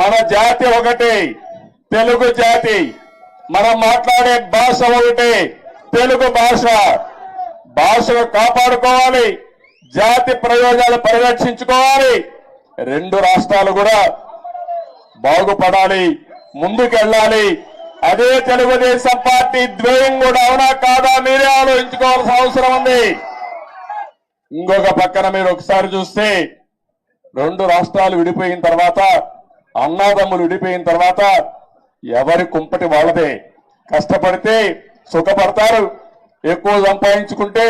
మన జాతి ఒకటి తెలుగు జాతి. మనం మాట్లాడే భాష ఒకటి తెలుగు భాష. భాషను కాపాడుకోవాలి జాతి ప్రయోజనాలు పరిరక్షించుకోవాలి. రెండు రాష్ట్రాలు కూడా బాగుపడాలి ముందుకెళ్ళాలి. అదే తెలుగుదేశం పార్టీ ద్వేయం కూడా అవునా కాదా మీరే ఆలోచించుకోవాల్సిన అవసరం ఉంది. ఇంకొక పక్కన మీరు ఒకసారి చూస్తే రెండు రాష్ట్రాలు విడిపోయిన తర్వాత అన్నాదమ్ములు విడిపోయిన తర్వాత ఎవరి కుంపటి వాళ్ళదే? కష్టపడితే సుఖపడతారు ఎక్కువ సంపాదించుకుంటే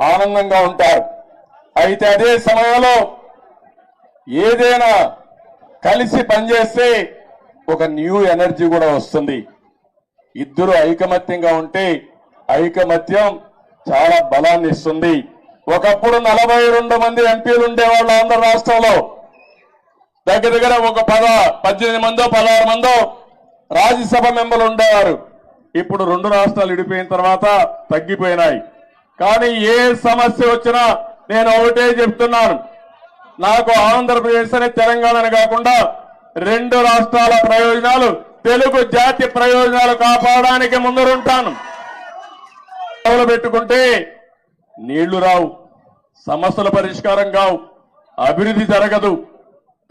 ఆనందంగా ఉంటారు. అయితే అదే సమయంలో ఏదైనా కలిసి పనిచేస్తే ఒక న్యూ ఎనర్జీ కూడా వస్తుంది. ఇద్దరు ఐకమత్యంగా ఉంటే ఐకమత్యం చాలా బలాన్ని ఇస్తుంది ఒకప్పుడు నలభై రెండు మంది ఎంపీలు ఉండేవాళ్ళు ఆంధ్ర రాష్ట్రంలో. దగ్గర దగ్గర ఒక పద పద్దెనిమిది మందో పదహారు మందో రాజ్యసభ మెంబర్లు ఉండేవారు. ఇప్పుడు రెండు రాష్ట్రాలు విడిపోయిన తర్వాత తగ్గిపోయినాయి. కానీ ఏ సమస్య వచ్చినా నేను ఒకటే చెప్తున్నాను. నాకు ఆంధ్రప్రదేశ్ అనే తెలంగాణ కాకుండా రెండు రాష్ట్రాల ప్రయోజనాలు తెలుగు జాతి ప్రయోజనాలు కాపాడడానికి ముందరుంటాను. మొదలు పెట్టుకుంటే నీళ్ళు రావు సమస్యల పరిష్కారం కావు అభివృద్ధి జరగదు.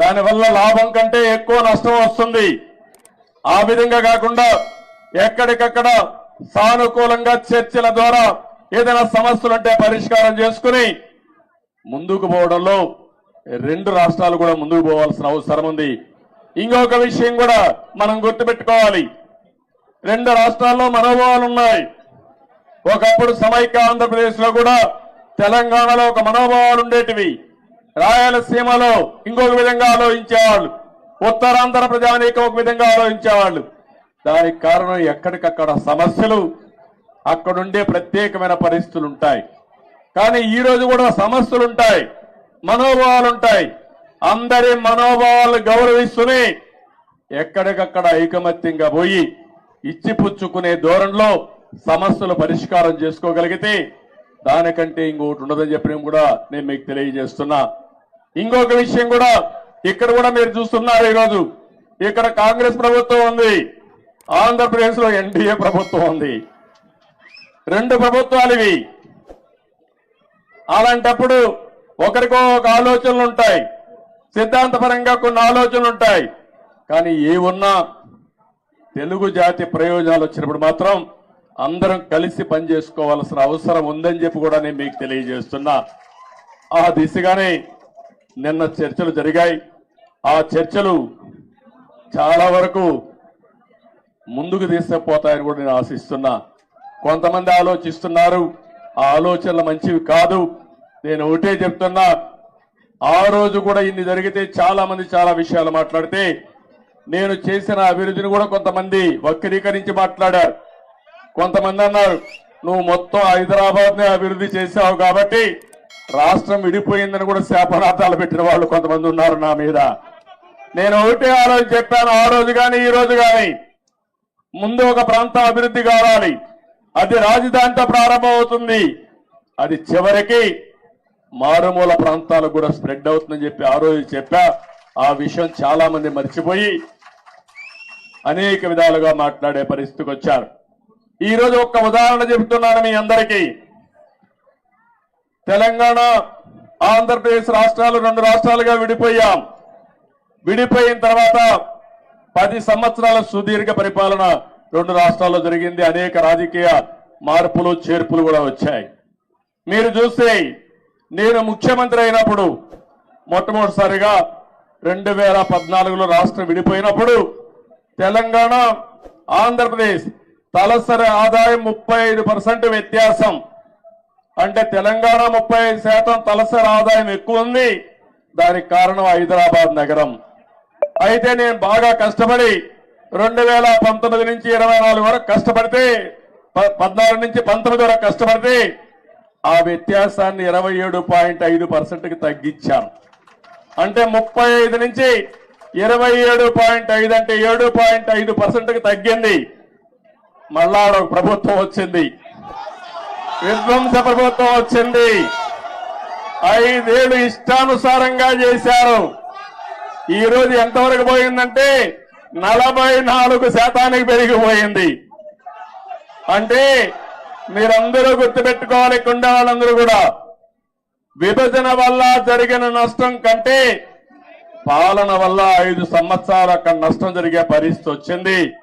దానివల్ల లాభం కంటే ఎక్కువ నష్టం వస్తుంది. ఆ విధంగా కాకుండా ఎక్కడికక్కడ సానుకూలంగా చర్చల ద్వారా ఏదైనా సమస్యలుంటే పరిష్కారం చేసుకుని ముందుకు పోవడంలో రెండు రాష్ట్రాలు కూడా ముందుకు పోవాల్సిన అవసరం ఉంది. ఇంకొక విషయం కూడా మనం గుర్తుపెట్టుకోవాలి. రెండు రాష్ట్రాల్లో మనోభావాలు ఉన్నాయి. ఒకప్పుడు సమైక్య ఆంధ్రప్రదేశ్లో కూడా తెలంగాణలో ఒక మనోభావాలు ఉండేటివి. రాయలసీమలో ఇంకొక విధంగా ఆలోచించేవాళ్ళు. ఉత్తరాంధ్ర ప్రజానీకం ఒక విధంగా ఆలోచించేవాళ్ళు. దానికి కారణం ఎక్కడికక్కడ సమస్యలు అక్కడుండే ప్రత్యేకమైన పరిస్థితులు ఉంటాయి కానీ ఈ రోజు కూడా సమస్యలు ఉంటాయి మనోభావాలు ఉంటాయి అందరి మనోభావాలను గౌరవిస్తూనే ఎక్కడికక్కడ ఐకమత్యంగా పోయి ఇచ్చిపుచ్చుకునే ధోరణిలో సమస్యలు పరిష్కారం చేసుకోగలిగితే దానికంటే ఇంకోటి ఉండదని చెప్పి కూడా నేను మీకు తెలియజేస్తున్నా. ఇంకొక విషయం కూడా ఇక్కడ కూడా మీరు చూస్తున్నారు ఈరోజు. ఇక్కడ కాంగ్రెస్ ప్రభుత్వం ఉంది. ఆంధ్రప్రదేశ్లో ఎన్డీఏ ప్రభుత్వం ఉంది. రెండు ప్రభుత్వాలు ఇవి. అలాంటప్పుడు ఒకరికో ఒక ఆలోచనలు ఉంటాయి. సిద్ధాంతపరంగా కొన్ని ఆలోచనలు ఉంటాయి. కానీ ఏ ఉన్నా తెలుగు జాతి ప్రయోజనాలు వచ్చినప్పుడు మాత్రం అందరం కలిసి పనిచేసుకోవాల్సిన అవసరం ఉందని చెప్పి కూడా నేను మీకు తెలియజేస్తున్నా. ఆ దిశగానే నిన్న చర్చలు జరిగాయి. ఆ చర్చలు చాలా వరకు ముందుకు తీసుకుపోతాయని కూడా నేను ఆశిస్తున్నా. కొంతమంది ఆలోచిస్తున్నారు. ఆ ఆలోచనలు మంచివి కాదు. నేను ఒకటే చెప్తున్నా. ఆ రోజు కూడా ఇన్ని జరిగితే చాలా మంది చాలా విషయాలు మాట్లాడితే నేను చేసిన అభివృద్ధిని కూడా కొంతమంది వక్రీకరించి మాట్లాడారు. కొంతమంది అన్నారు నువ్వు మొత్తం హైదరాబాద్ నే అభివృద్ధి చేశావు కాబట్టి రాష్ట్రం విడిపోయిందని కూడా శాపనార్థాలు పెట్టిన వాళ్ళు కొంతమంది ఉన్నారు నా మీద. నేను ఒకటే ఆ రోజు చెప్పాను ఆ రోజు కానీ ఈ రోజు కానీ. ముందు ఒక ప్రాంతం అభివృద్ధి కావాలి. అది రాజధానితో ప్రారంభమవుతుంది అది చివరికి మారుమూల ప్రాంతాలకు కూడా స్ప్రెడ్ అవుతుందని చెప్పి ఆ రోజు చెప్పా. ఆ విషయం చాలా మంది మర్చిపోయి అనేక విధాలుగా మాట్లాడే పరిస్థితికి వచ్చారు. ఈరోజు ఒక్క ఉదాహరణ చెబుతున్నాను మీ అందరికీ. తెలంగాణ ఆంధ్రప్రదేశ్ రాష్ట్రాలు రెండు రాష్ట్రాలుగా విడిపోయాం. విడిపోయిన తర్వాత పది సంవత్సరాల సుదీర్ఘ పరిపాలన రెండు రాష్ట్రాల్లో జరిగింది. అనేక రాజకీయ మార్పులు చేర్పులు కూడా వచ్చాయి. మీరు చూస్తే నేను ముఖ్యమంత్రి అయినప్పుడు మొట్టమొదటిసారిగా రెండు వేల పద్నాలుగులో రాష్ట్రం విడిపోయినప్పుడు తెలంగాణ ఆంధ్రప్రదేశ్ తలసరి ఆదాయం ముప్పై ఐదు పర్సెంట్ వ్యత్యాసం అంటే తెలంగాణ ముప్పై ఐదు శాతం తలసరి ఆదాయం ఎక్కువ ఉంది. దానికి కారణం హైదరాబాద్ నగరం. అయితే నేను బాగా కష్టపడి రెండు వేల పంతొమ్మిది నుంచి ఇరవై నాలుగు వరకు కష్టపడితే ప- పద్నాలుగు నుంచి పంతొమ్మిది వరకు కష్టపడితే ఆ వ్యత్యాసాన్ని ఇరవై ఏడు పాయింట్ ఐదు పర్సెంట్కి తగ్గించాను. అంటే ముప్పై ఐదు నుంచి ఇరవై ఏడు పాయింట్ ఐదు అంటే ఏడు పాయింట్ ఐదు పర్సెంట్కి తగ్గింది. మళ్ళా ప్రభుత్వం వచ్చింది. విధ్వంస ప్రభుత్వం వచ్చింది. ఐదేళ్ళు ఇష్టానుసారంగా చేశారు. ఈ రోజు ఎంతవరకు పోయిందంటే నలభై నాలుగు శాతానికి పెరిగిపోయింది. అంటే మీరందరూ గుర్తుపెట్టుకోవాలి ఇక్కడ ఉండే వాళ్ళందరూ కూడా. విభజన వల్ల జరిగిన నష్టం కంటే పాలన వల్ల ఐదు సంవత్సరాలు అక్కడ నష్టం జరిగే పరిస్థితి వచ్చింది.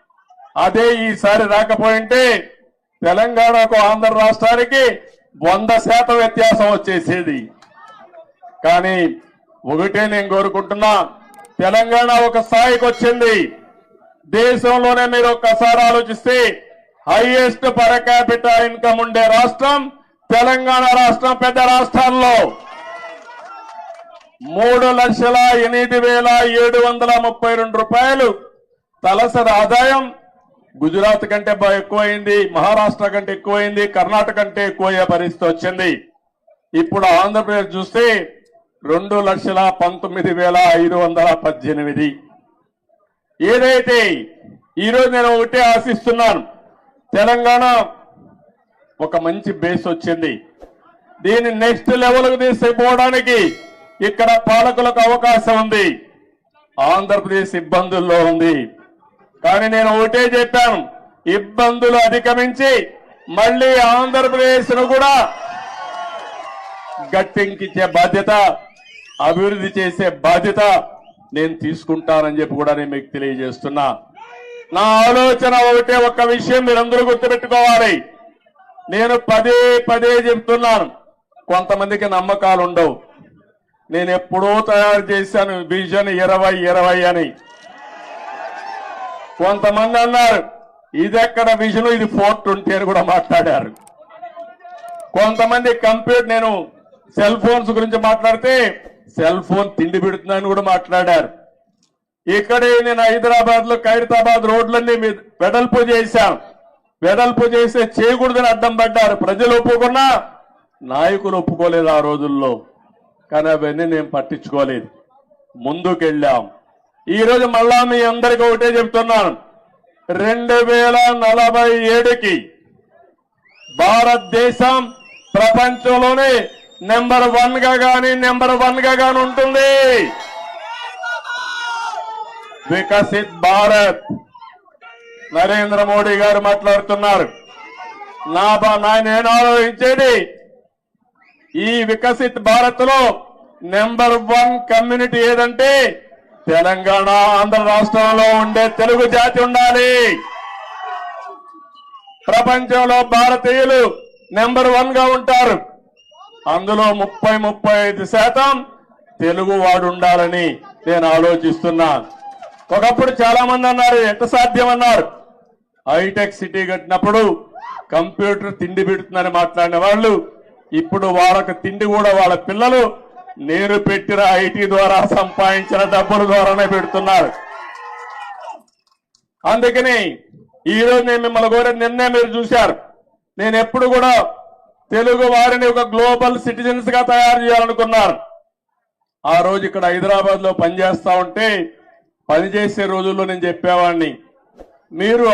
అదే ఈసారి రాకపోయింటే తెలంగాణకు ఆంధ్ర రాష్ట్రానికి వంద శాతం వ్యత్యాసం వచ్చేసేది. కానీ ఒకటే నేను కోరుకుంటున్నా తెలంగాణ ఒక స్థాయికి వచ్చింది. దేశంలోనే మీరు ఒక్కసారి ఆలోచిస్తే హైయెస్ట్ పర్ క్యాపిటల్ ఇన్కమ్ ఉండే రాష్ట్రం తెలంగాణ రాష్ట్రం పెద్ద రాష్ట్రాల్లో. మూడు లక్షల ఎనిమిది వేల ఏడు వందల ముప్పై రెండు రూపాయలు తలసరి ఆదాయం గుజరాత్ కంటే ఎక్కువైంది మహారాష్ట్ర కంటే ఎక్కువైంది కర్ణాటక కంటే ఎక్కువయ్యే పరిస్థితి వచ్చింది. ఇప్పుడు ఆంధ్రప్రదేశ్ చూస్తే రెండు లక్షల పంతొమ్మిది వేల ఐదు వందల పద్దెనిమిది. ఏదైతే ఈరోజు నేను ఒకటే ఆశిస్తున్నాను తెలంగాణ ఒక మంచి బేస్ వచ్చింది. దీన్ని నెక్స్ట్ లెవెల్కు తీసుకుపోవడానికి ఇక్కడ పాలకులకు అవకాశం ఉంది. ఆంధ్రప్రదేశ్ ఇబ్బందుల్లో ఉంది. కానీ నేను ఒకటే చెప్పాను ఇబ్బందులు అధిగమించి మళ్ళీ ఆంధ్రప్రదేశ్ను కూడా గట్టెంకిచ్చే బాధ్యత అభివృద్ధి చేసే బాధ్యత నేను తీసుకుంటానని చెప్పి కూడా నేను మీకు తెలియజేస్తున్నా. నా ఆలోచన ఒకటే ఒక్క విషయం మీరందరూ గుర్తుపెట్టుకోవాలి. నేను పదే పదే చెప్తున్నాను కొంతమందికి నమ్మకాలు ఉండవు నేను ఎప్పుడో తయారు చేశాను విజన్ ఇరవై ఇరవై అని. కొంతమంది అన్నారు ఇది ఎక్కడ విజన్? ఇది ఫోర్ ట్వంటీ అని కూడా మాట్లాడారు. కొంతమంది కంప్యూటర్ నేను సెల్ ఫోన్స్ గురించి మాట్లాడితే సెల్ ఫోన్ తిండి పెడుతుందని కూడా మాట్లాడారు. ఇక్కడే నేను హైదరాబాద్లో ఖైరతాబాద్ రోడ్లన్నీ మీ- వెడల్పు చేశాం. వెడల్పు చేస్తే చేయకూడదని అడ్డం పడ్డారు. ప్రజలు ఒప్పుకున్నా నాయకులు ఒప్పుకోలేదు ఆ రోజుల్లో. కానీ అవన్నీ నేను పట్టించుకోలేదు. ముందుకెళ్ళాం. ఈరోజు మళ్ళా మీ అందరికీ ఒకటే చెప్తున్నాను. రెండు వేల నలభై ఏడుకి భారతదేశం ప్రపంచంలోనే నెంబర్ వన్గా కానీ నెంబర్ వన్గా కానీ ఉంటుంది. వికసిత్ భారత్. నరేంద్ర మోడీ గారు మాట్లాడుతున్నారు. నా నేను ఆలోచించేది. ఈ వికసిత్ భారత్లో నెంబర్ వన్ కమ్యూనిటీ ఏదంటే తెలంగాణ ఆంధ్ర రాష్ట్రంలో ఉండే తెలుగు జాతి ఉండాలి. ప్రపంచంలో భారతీయులు నెంబర్ వన్గా ఉంటారు. అందులో ముప్పై ముప్పై ఐదు శాతం తెలుగు వాడు ఉండాలని నేను ఆలోచిస్తున్నా. ఒకప్పుడు చాలా మంది అన్నారు ఎంత సాధ్యం? అన్నారు. హైటెక్ సిటీ కట్టినప్పుడు కంప్యూటర్ తిండి పెడుతుందని మాట్లాడిన వాళ్ళు ఇప్పుడు వాళ్ళకి తిండి కూడా వాళ్ళ పిల్లలు నేను పెట్టిన ఐటీ ద్వారా సంపాదించిన డబ్బుల ద్వారానే పెడుతున్నారు. అందుకని ఈ రోజు నేను మిమ్మల్ని కోరే నిన్నే మీరు చూశారు. నేను ఎప్పుడు కూడా తెలుగు వారిని ఒక గ్లోబల్ సిటిజన్స్గా తయారు చేయాలనుకున్నాను. ఆ రోజు ఇక్కడ హైదరాబాద్లో పనిచేస్తా ఉంటే పనిచేసే రోజుల్లో నేను చెప్పేవాడిని మీరు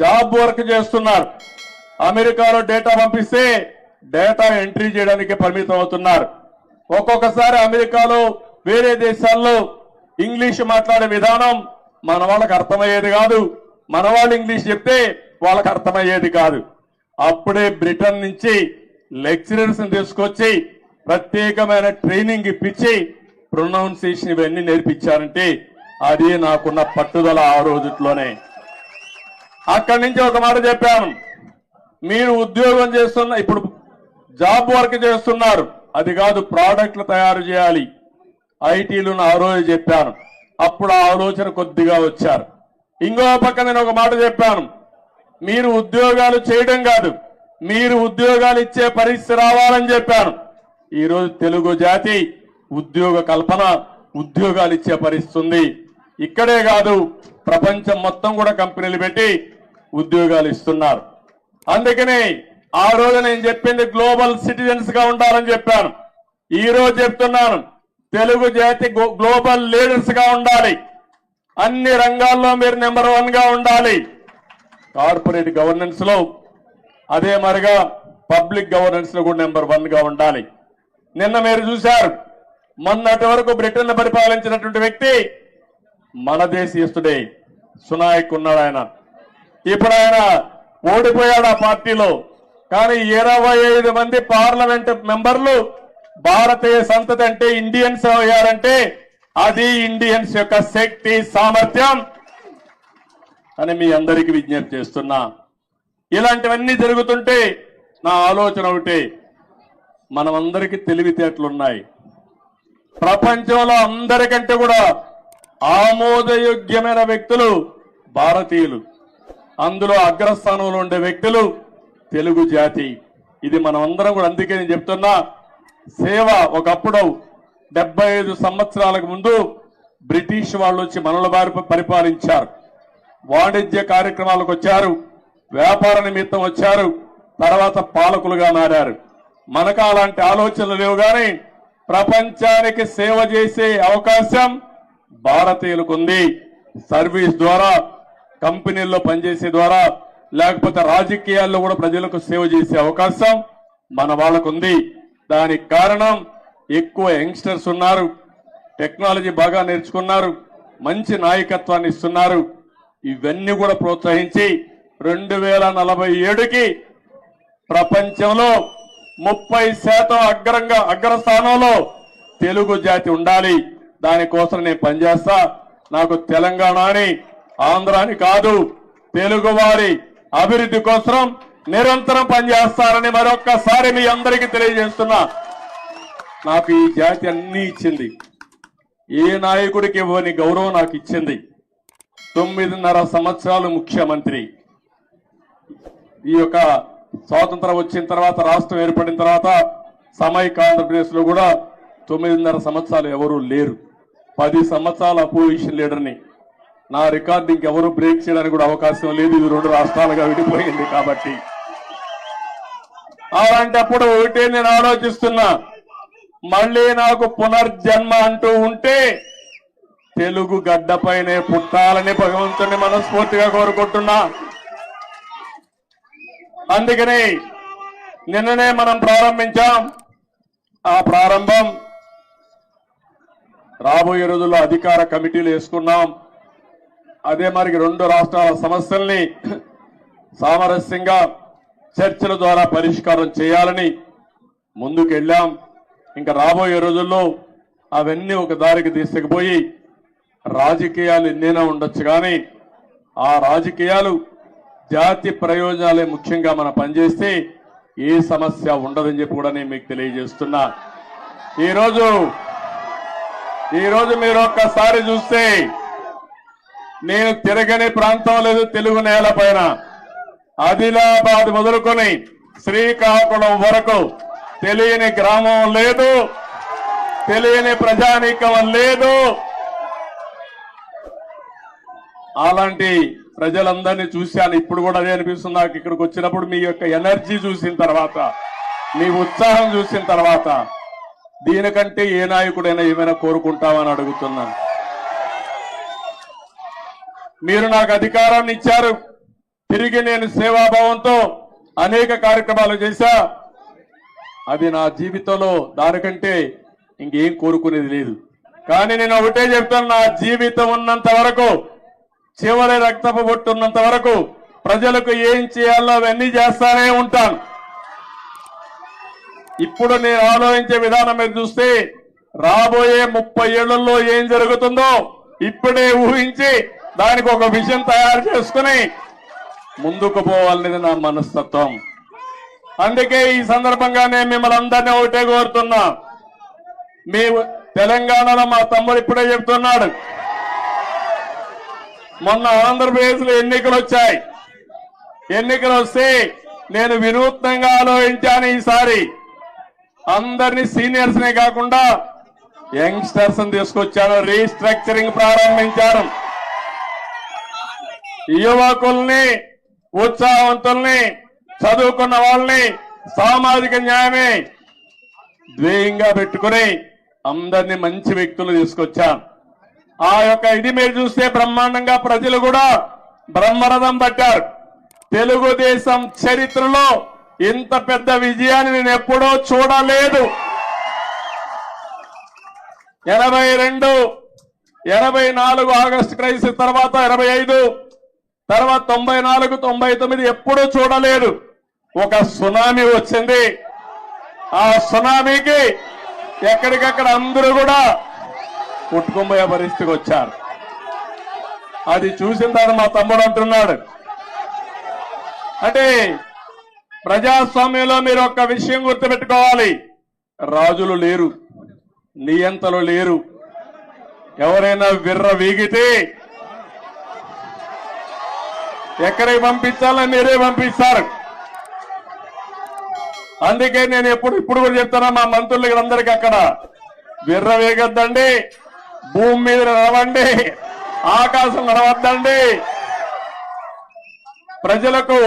జాబ్ వర్క్ చేస్తున్నారు. అమెరికాలో డేటా పంపిస్తే డేటా ఎంట్రీ చేయడానికి పరిమితం అవుతున్నారు. ఒక్కొక్కసారి అమెరికాలో వేరే దేశాల్లో ఇంగ్లీష్ మాట్లాడే విధానం మన వాళ్ళకి అర్థమయ్యేది కాదు. మన వాళ్ళు ఇంగ్లీష్ చెప్తే వాళ్ళకి అర్థమయ్యేది కాదు. అప్పుడే బ్రిటన్ నుంచి లెక్చరర్స్ని తీసుకొచ్చి ప్రత్యేకమైన ట్రైనింగ్ ఇప్పించి ప్రొనౌన్సియేషన్ ఇవన్నీ నేర్పించారంటే అది నాకున్న పట్టుదల ఆ రోజుట్లోనే అక్కడి నుంచి ఒక మాట చెప్పాను. మీరు ఉద్యోగం చేస్తున్న ఇప్పుడు జాబ్ వర్క్ చేస్తున్నారు. అది కాదు ప్రోడక్ట్లు తయారు చేయాలి. ఐటీలు ఆ రోజు చెప్పాను. అప్పుడు ఆ ఆలోచన కొద్దిగా వచ్చారు. ఇంకో పక్క నేను ఒక మాట చెప్పాను. మీరు ఉద్యోగాలు చేయడం కాదు మీరు ఉద్యోగాలు ఇచ్చే పరిస్థితి రావాలని చెప్పాను. ఈరోజు తెలుగు జాతి ఉద్యోగ కల్పన ఉద్యోగాలు ఇచ్చే పరిస్థితి ఉంది. ఇక్కడే కాదు ప్రపంచం మొత్తం కూడా కంపెనీలు పెట్టి ఉద్యోగాలు ఇస్తున్నారు. అందుకనే ఆ రోజు నేను చెప్పింది గ్లోబల్ సిటిజన్స్గా ఉండాలని చెప్పాను. ఈ రోజు చెప్తున్నాను తెలుగు జాతి గ్లోబల్ లీడర్స్గా ఉండాలి. అన్ని రంగాల్లో మీరు నెంబర్ వన్గా ఉండాలి. కార్పొరేట్ గవర్నెన్స్లో అదే మరిగా పబ్లిక్ గవర్నెన్స్లో కూడా నెంబర్ వన్గా ఉండాలి. నిన్న మీరు చూశారు మొన్నటి వరకు బ్రిటన్ పరిపాలించినటువంటి వ్యక్తి మన దేశీయస్తుడే సునాయక్ ఉన్నాడు ఆయన. ఇప్పుడు ఆయన ఓడిపోయాడు ఆ పార్టీలో. కానీ ఇరవై ఐదు మంది పార్లమెంట్ మెంబర్లు భారతీయ సంతతి అంటే ఇండియన్స్ అయ్యారంటే అది ఇండియన్స్ యొక్క శక్తి సామర్థ్యం అని మీ అందరికీ విజ్ఞప్తి చేస్తున్నా. ఇలాంటివన్నీ జరుగుతుంటే నా ఆలోచన ఒకటి మనమందరికీ తెలివితేటలున్నాయి. ప్రపంచంలో అందరికంటే కూడా ఆమోదయోగ్యమైన వ్యక్తులు భారతీయులు. అందులో అగ్రస్థానంలో ఉండే వ్యక్తులు తెలుగు జాతి. ఇది మనం అందరం కూడా అందుకే నేను చెప్తున్నా సేవ ఒకప్పుడు డెబ్బై ఐదు సంవత్సరాలకు ముందు బ్రిటిష్ వాళ్ళు వచ్చి మనల వారి పరిపాలించారు. వాణిజ్య కార్యక్రమాలకు వచ్చారు వ్యాపార నిమిత్తం వచ్చారు తర్వాత పాలకులుగా మారారు. మనకు అలాంటి ఆలోచనలు లేవు కానీ ప్రపంచానికి సేవ చేసే అవకాశం భారతీయులకు ఉంది. సర్వీస్ ద్వారా కంపెనీల్లో పనిచేసే ద్వారా లేకపోతే రాజకీయాల్లో కూడా ప్రజలకు సేవ చేసే అవకాశం మన వాళ్ళకు ఉంది దానికి కారణం ఎక్కువ యంగ్స్టర్స్ ఉన్నారు టెక్నాలజీ బాగా నేర్చుకున్నారు మంచి నాయకత్వాన్ని ఇస్తున్నారు. ఇవన్నీ కూడా ప్రోత్సహించి రెండు వేల నలభై ఏడుకి ప్రపంచంలో ముప్పై శాతం అగ్రంగా అగ్రస్థానంలో తెలుగు జాతి ఉండాలి. దానికోసం నేను పనిచేస్తా. నాకు తెలంగాణ అని కాదు తెలుగు వారి అభివృద్ధి కోసం నిరంతరం పనిచేస్తారని మరొక్కసారి మీ అందరికీ తెలియజేస్తున్నా. నాకు ఈ జాతి అన్ని ఇచ్చింది. ఏ నాయకుడికి ఇవ్వని గౌరవం నాకు ఇచ్చింది. తొమ్మిదిన్నర సంవత్సరాలు ముఖ్యమంత్రి. ఈ యొక్క స్వాతంత్రం వచ్చిన తర్వాత రాష్ట్రం ఏర్పడిన తర్వాత సమైక్య ఆంధ్రప్రదేశ్లో కూడా తొమ్మిదిన్నర సంవత్సరాలు ఎవరూ లేరు. పది సంవత్సరాల అపోజిషన్ లీడర్ని నా రికార్డు ఇంకెవరు బ్రేక్ చేయడానికి కూడా అవకాశం లేదు. ఇది రెండు రాష్ట్రాలుగా విడిపోయింది కాబట్టి. అలాంటప్పుడు ఒకటే నేను ఆలోచిస్తున్నా. మళ్ళీ నాకు పునర్జన్మ అంటూ ఉంటే తెలుగు గడ్డపైనే పుట్టాలని భగవంతుని మనస్ఫూర్తిగా కోరుకుంటున్నా. అందుకని నిన్ననే మనం ప్రారంభించాం. ఆ ప్రారంభం రాబోయే రోజుల్లో అధికార కమిటీలు వేసుకున్నాం. అదే మరి రెండు రాష్ట్రాల సమస్యల్ని సామరస్యంగా చర్చల ద్వారా పరిష్కారం చేయాలని ముందుకెళ్ళాం. ఇంకా రాబోయే రోజుల్లో అవన్నీ ఒక దారికి తీసుకుపోయి రాజకీయాలు ఎన్నైనా ఉండొచ్చు కానీ ఆ రాజకీయాలు జాతి ప్రయోజనాలే ముఖ్యంగా మనం పనిచేస్తే ఏ సమస్య ఉండదని చెప్పి కూడా నేను మీకు తెలియజేస్తున్నా. ఈరోజు ఈరోజు మీరు ఒక్కసారి చూస్తే నేను తిరగని ప్రాంతం లేదు తెలుగు నేల పైన. ఆదిలాబాద్ మొదలుకొని శ్రీకాకుళం వరకు తెలియని గ్రామం లేదు తెలియని ప్రజానీకం లేదు. అలాంటి ప్రజలందరినీ చూశాను. ఇప్పుడు కూడా అదే అనిపిస్తుంది నాకు ఇక్కడికి వచ్చినప్పుడు మీ యొక్క ఎనర్జీ చూసిన తర్వాత మీ ఉత్సాహం చూసిన తర్వాత దీనికంటే ఏ నాయకుడైనా ఏమైనా కోరుకుంటామని అడుగుతున్నాను. మీరు నాకు అధికారాన్ని ఇచ్చారు. తిరిగి నేను సేవాభావంతో అనేక కార్యక్రమాలు చేశా. అది నా జీవితంలో దానికంటే ఇంకేం కోరుకునేది లేదు. కానీ నేను ఒకటే చెప్తాను నా జీవితం ఉన్నంత వరకు చివరి రక్తపు బొట్టున్నంత వరకు ప్రజలకు ఏం చేయాలో అవన్నీ చేస్తానే ఉంటాను. ఇప్పుడు నేను ఆలోచించే విధానం మీరు చూస్తే రాబోయే ముప్పై ఏళ్ళలో ఏం జరుగుతుందో ఇప్పుడే ఊహించి దానికి ఒక విషయం తయారు చేసుకుని ముందుకు పోవాలనేది నా మనస్తత్వం. అందుకే ఈ సందర్భంగా నేను మిమ్మల్ని అందరినీ ఒకటే కోరుతున్నా. మీ తెలంగాణలో మా తమ్ముడు ఇప్పుడే చెప్తున్నాడు. మొన్న ఆంధ్రప్రదేశ్లో ఎన్నికలు వచ్చాయి. ఎన్నికలు వస్తే నేను వినూత్నంగా ఆలోచించాను ఈసారి. అందరినీ సీనియర్స్ నే కాకుండా యంగ్స్టర్స్ తీసుకొచ్చాను రీస్ట్రక్చరింగ్ ప్రారంభించారు యువకుల్ని ఉత్సాహవంతుల్ని చదువుకున్న వాళ్ళని సామాజిక న్యాయమే ధ్యేయంగా పెట్టుకుని అందరినీ మంచి వ్యక్తులు తీసుకొచ్చాం. ఆ యొక్క ఇది మీరు చూస్తే బ్రహ్మాండంగా ప్రజలు కూడా బ్రహ్మరథం పట్టారు. తెలుగుదేశం చరిత్రలో ఇంత పెద్ద విజయాన్ని నేను ఎప్పుడో చూడలేదు. ఎనభై రెండు ఎనభై నాలుగు ఆగస్టు క్రైసిస్ తర్వాత ఎనభై ఐదు తర్వాత తొంభై నాలుగు తొంభై తొమ్మిది ఎప్పుడూ చూడలేదు. ఒక సునామీ వచ్చింది. ఆ సునామీకి ఎక్కడికక్కడ అందరూ కూడా కొట్టుకుపోయే పరిస్థితికి వచ్చారు. అది చూసిన తర్వాత మా తమ్ముడు అంటున్నాడు. అంటే ప్రజాస్వామ్యంలో మీరు ఒక్క విషయం గుర్తుపెట్టుకోవాలి. రాజులు లేరు. నియంతలు లేరు. ఎవరైనా విర్ర వీగితే ఎక్కడికి పంపించాలని మీరే పంపిస్తారు. అందుకే నేను ఎప్పుడు ఇప్పుడు కూడా చెప్తున్నా మా మంత్రులకి అందరికీ అక్కడ విర్ర వేగొద్దండి భూమి మీద నడవండి ఆకాశం నడవద్దండి. ప్రజలకు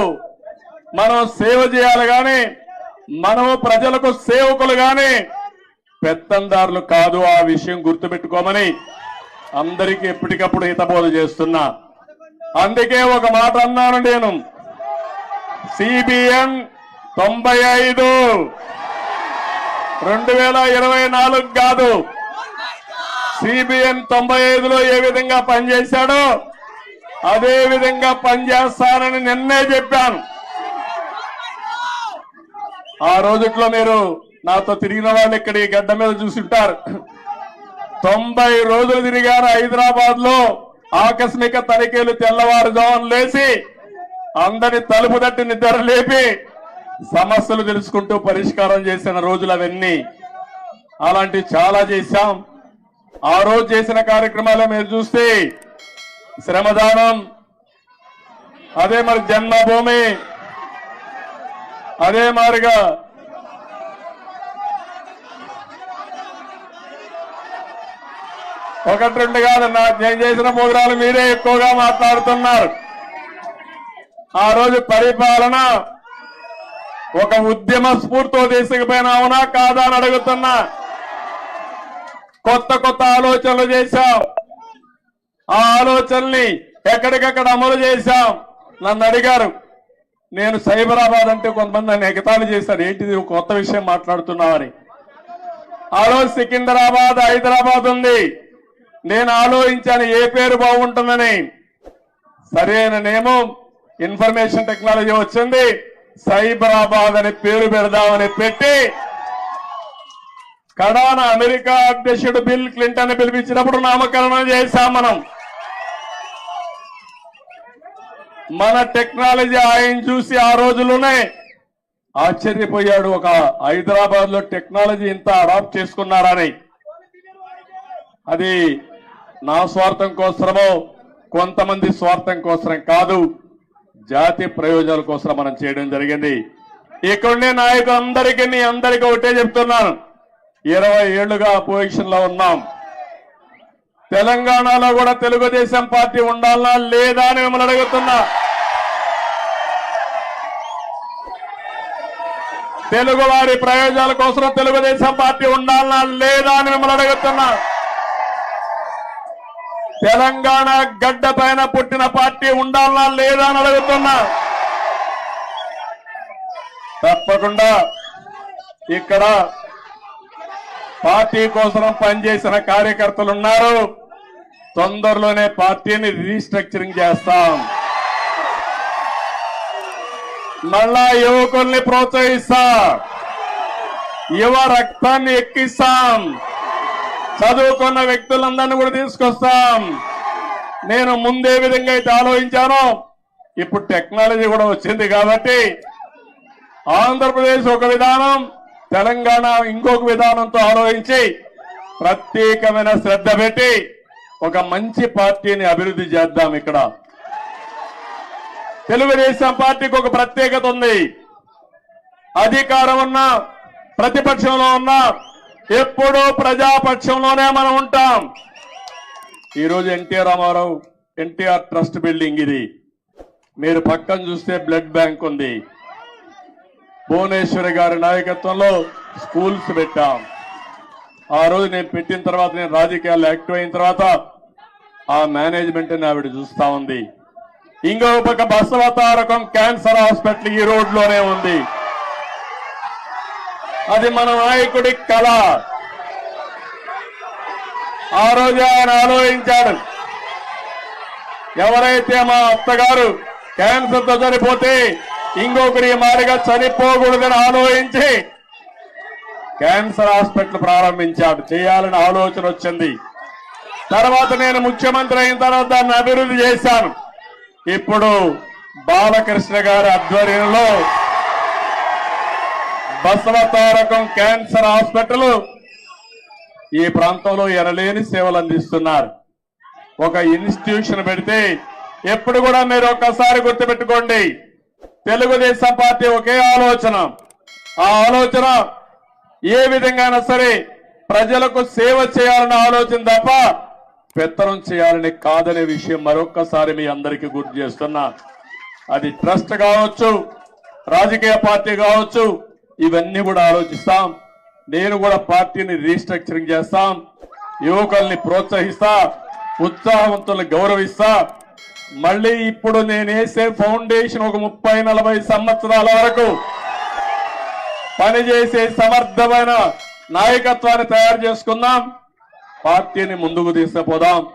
మనం సేవ చేయాలి కానీ మనము ప్రజలకు సేవకులు కానీ పెత్తందారులు కాదు ఆ విషయం గుర్తుపెట్టుకోమని అందరికీ ఎప్పటికప్పుడు హితబోధ చేస్తున్నా. అందుకే ఒక మాట అన్నాను నేను. సిబిఎన్ తొంభై ఐదు. రెండు వేల ఇరవై నాలుగు కాదు. సిబిఎన్ తొంభై ఐదులో ఏ విధంగా పనిచేశాడో అదే విధంగా పనిచేస్తానని నిన్నే చెప్పాను. ఆ రోజుట్లో మీరు నాతో తిరిగిన వాళ్ళు ఇక్కడ ఈ గడ్డ మీద చూసుంటారు తొంభై రోజులు తిరిగారు హైదరాబాద్లో ఆకస్మిక తనిఖీలు తెల్లవారుజామున లేచి అందరి తలుపు తట్టి నిద్ర లేపి సమస్యలు తెలుసుకుంటూ పరిష్కారం చేసిన రోజులు అవన్నీ అలాంటి చాలా చేశాం. ఆ రోజు చేసిన కార్యక్రమాలు మీరు చూస్తే శ్రమదానం అదే మరి జన్మభూమి అదే మారిగా ఒకటి రెండు కాదు నా నేను చేసిన మూగురాలు మీరే ఎక్కువగా మాట్లాడుతున్నారు. ఆ రోజు పరిపాలన ఒక ఉద్యమ స్ఫూర్తితో తీసుకుపోయినావునా కాదా అని అడుగుతున్నా. కొత్త కొత్త ఆలోచనలు చేశాం. ఆ ఆలోచనల్ని ఎక్కడికక్కడ అమలు చేశాం. నన్ను అడిగారు నేను సైబరాబాద్ అంటే కొంతమంది నన్ను ఎగతాళి చేశారు. ఏంటిది? కొత్త విషయం మాట్లాడుతున్నామని ఆ రోజు సికింద్రాబాద్ హైదరాబాద్ ఉంది. నేను ఆలోచించాను ఏ పేరు బాగుంటుందని. సరైన నేమం ఇన్ఫర్మేషన్ టెక్నాలజీ వచ్చింది. సైబరాబాద్ అని పేరు పెడదామని పెట్టి కడాన అమెరికా అధ్యక్షుడు బిల్ క్లింటన్ పిలిపించినప్పుడు నామకరణం చేశాం మనం. మన టెక్నాలజీ ఆయన చూసి ఆ రోజుల్లోనే ఆశ్చర్యపోయాడు. ఒక హైదరాబాద్లో టెక్నాలజీ ఇంత అడాప్ట్ చేసుకున్నారని. అది నా స్వార్థం కోసమో కొంతమంది స్వార్థం కోసం కాదు. జాతి ప్రయోజనాల కోసం మనం చేయడం జరిగింది. ఇక్కడనే నాయకులందరికీ నీ అందరికీ ఒకటే చెప్తున్నాను. ఇరవై ఏళ్ళుగా పొజిషన్లో ఉన్నాం. తెలంగాణలో కూడా తెలుగుదేశం పార్టీ ఉండాలా లేదా అని మిమ్మల్ని అడుగుతున్నా. తెలుగు వారి ప్రయోజనాల కోసం తెలుగుదేశం పార్టీ ఉండాలా లేదా అని మిమ్మల్ని అడుగుతున్నా. తెలంగాణ గడ్డ పైన పుట్టిన పార్టీ ఉండాలా లేదా అని అడుగుతున్నా. తప్పకుండా ఇక్కడ పార్టీ కోసం పనిచేసిన కార్యకర్తలు ఉన్నారు. తొందరలోనే పార్టీని రీస్ట్రక్చరింగ్ చేస్తాం. మళ్ళా యువకుల్ని ప్రోత్సహిస్తా. యువ రక్తాన్ని ఎక్కిస్తాం. చదువుకున్న వ్యక్తులందరినీ కూడా తీసుకొస్తాం. నేను ముందే విధంగా అయితే ఆలోచించాను. ఇప్పుడు టెక్నాలజీ కూడా వచ్చింది కాబట్టి ఆంధ్రప్రదేశ్ ఒక విధానం తెలంగాణ ఇంకొక విధానంతో ఆలోచించి ప్రత్యేకమైన శ్రద్ధ పెట్టి ఒక మంచి పార్టీని అభివృద్ధి చేద్దాం ఇక్కడ. తెలుగుదేశం పార్టీకి ఒక ప్రత్యేకత ఉంది. అధికారం ఉన్నా ప్రతిపక్షంలో ఉన్నా ఎప్పుడూ ప్రజాపక్షంలోనే మనం ఉంటాం. ఈరోజు NTR Rama Rao NTR trust building ఇది. మీరు పక్కన చూస్తే బ్లడ్ బ్యాంక్ ఉంది. భువనేశ్వరి గారి నాయకత్వంలో స్కూల్స్ పెట్టాం. ఆ రోజు నేను పెట్టిన తర్వాత నేను రాజకీయాల్లో యాక్టివ్ అయిన తర్వాత ఆ మేనేజ్మెంట్ ఆవిడ చూస్తా ఉంది. ఇంకో పక్క బసవతారకం క్యాన్సర్ హాస్పిటల్ ఈ రోడ్లోనే ఉంది. అది మన నాయకుడి కళ. ఆ రోజు ఆయన ఆలోచించాడు. ఎవరైతే మా అత్తగారు క్యాన్సర్తో చనిపోతే ఇంకొకరి మారిగా చనిపోకూడదని ఆలోచించి క్యాన్సర్ హాస్పిటల్ ప్రారంభించాడు. చేయాలని ఆలోచన వచ్చింది. తర్వాత నేను ముఖ్యమంత్రి అయిన తర్వాత దాన్ని అభివృద్ధి చేశాను. ఇప్పుడు బాలకృష్ణ గారి ఆధ్వర్యంలో బసవ తారకం క్యాన్సర్ హాస్పిటల్ ఈ ప్రాంతంలో ఎనలేని సేవలు అందిస్తున్నారు. ఒక ఇన్స్టిట్యూషన్ పెడితే ఎప్పుడు కూడా మీరు ఒక్కసారి గుర్తుపెట్టుకోండి. తెలుగుదేశం పార్టీ ఒకే ఆలోచన. ఆ ఆలోచన ఏ విధంగానైనా సరే ప్రజలకు సేవ చేయాలన్న ఆలోచన తప్ప పెత్తనం చేయాలని కాదనే విషయం మరొక్కసారి మీ అందరికీ గుర్తు చేస్తున్నా. అది ట్రస్ట్ కావచ్చు రాజకీయ పార్టీ కావచ్చు ఇవన్నీ కూడా ఆలోచిస్తాం. నేను కూడా పార్టీని రీస్ట్రక్చరింగ్ చేస్తాం. యువకుల్ని ప్రోత్సహిస్తా ఉత్సాహవంతుల్ని గౌరవిస్తా. మళ్ళీ ఇప్పుడు నేనేసే ఫౌండేషన్ ఒక ముప్పై నలభై సంవత్సరాల వరకు పనిచేసే సమర్థమైన నాయకత్వాన్ని తయారు చేసుకుందాం. పార్టీని ముందుకు తీసుకుపోదాం.